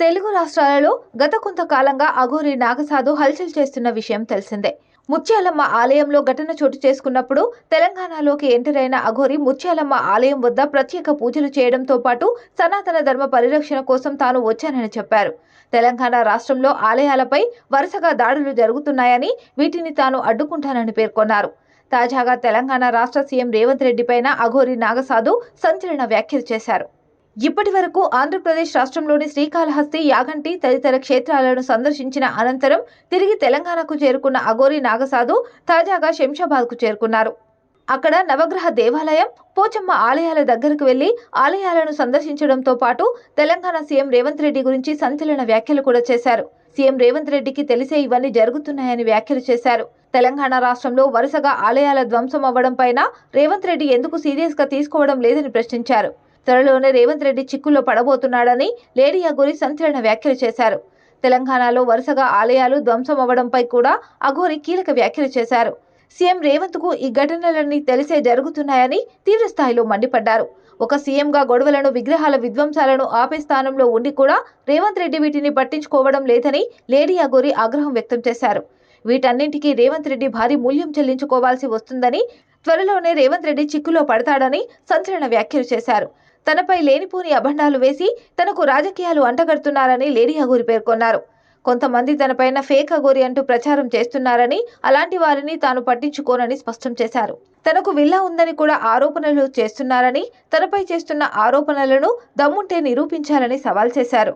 తెలుగు రాష్ట్రాలలో గత కొంతకాలంగా అఘోరి నాగసాధు హల్చల్ చేస్తున్న విషయం తెలిసిందే. ముత్యాలమ్మ ఆలయంలో ఘటన చోటు చేసుకున్నప్పుడు తెలంగాణలోకి ఎంటర్ అయిన అఘోరి ముత్యాలమ్మ ఆలయం వద్ద ప్రత్యేక పూజలు చేయడంతో పాటు సనాతన ధర్మ పరిరక్షణ కోసం తాను వచ్చానని చెప్పారు. తెలంగాణ రాష్ట్రంలో ఆలయాలపై వరుసగా దాడులు జరుగుతున్నాయని వీటిని తాను అడ్డుకుంటానని పేర్కొన్నారు. తాజాగా తెలంగాణ రాష్ట్ర సీఎం రేవంత్ రెడ్డి పైన అఘోరి నాగసాధు సంచలన వ్యాఖ్యలు చేశారు. ఇప్పటి వరకు ఆంధ్రప్రదేశ్ రాష్ట్రంలోని శ్రీకాళహస్తి యాగంటి తదితర క్షేత్రాలను సందర్శించిన అనంతరం తిరిగి తెలంగాణకు చేరుకున్న అఘోరి నాగసాధు తాజాగా శంషాబాద్కు చేరుకున్నారు. అక్కడ నవగ్రహ దేవాలయం పోచమ్మ ఆలయాల దగ్గరకు వెళ్ళి ఆలయాలను సందర్శించడంతో పాటు తెలంగాణ సీఎం రేవంత్ రెడ్డి గురించి సంచలన వ్యాఖ్యలు కూడా చేశారు. సీఎం రేవంత్ రెడ్డికి తెలిసే ఇవన్నీ జరుగుతున్నాయని వ్యాఖ్యలు చేశారు. తెలంగాణ రాష్ట్రంలో వరుసగా ఆలయాల ధ్వంసం అవ్వడం పైన రేవంత్ రెడ్డి ఎందుకు సీరియస్గా తీసుకోవడం లేదని ప్రశ్నించారు. త్వరలోనే రేవంత్ రెడ్డి చిక్కుల్లో పడబోతున్నాడని లేడీ అఘోరి సంచలన వ్యాఖ్యలు చేశారు. తెలంగాణలో వరుసగా ఆలయాలు ధ్వంసం అవ్వడంపై కూడా అఘోరి కీలక వ్యాఖ్యలు చేశారు. సీఎం రేవంత్కు ఈ ఘటనలన్నీ తెలిసే జరుగుతున్నాయని తీవ్రస్థాయిలో మండిపడ్డారు. ఒక సీఎంగా గొడవలను విగ్రహాల విధ్వంసాలను ఆపే స్థానంలో ఉండి కూడా రేవంత్ రెడ్డి వీటిని పట్టించుకోవడం లేదని లేడీ అఘోరి ఆగ్రహం వ్యక్తం చేశారు. వీటన్నింటికీ రేవంత్ రెడ్డి భారీ మూల్యం చెల్లించుకోవాల్సి వస్తుందని త్వరలోనే రేవంత్ రెడ్డి చిక్కులో పడతాడని సంచలన వ్యాఖ్యలు చేశారు. తనపై లేనిపోని అభండాలు వేసి తనకు రాజకీయాలు అంటగడుతున్నారని లేడీ అగూరి పేర్కొన్నారు. కొంతమంది తనపైన ఫేక్ అగోరి అంటూ ప్రచారం చేస్తున్నారని అలాంటి వారిని తాను పట్టించుకోనని స్పష్టం చేశారు. తనకు విల్లా ఉందని కూడా ఆరోపణలు చేస్తున్నారని తనపై చేస్తున్న ఆరోపణలను దమ్ముంటే నిరూపించాలని సవాల్ చేశారు.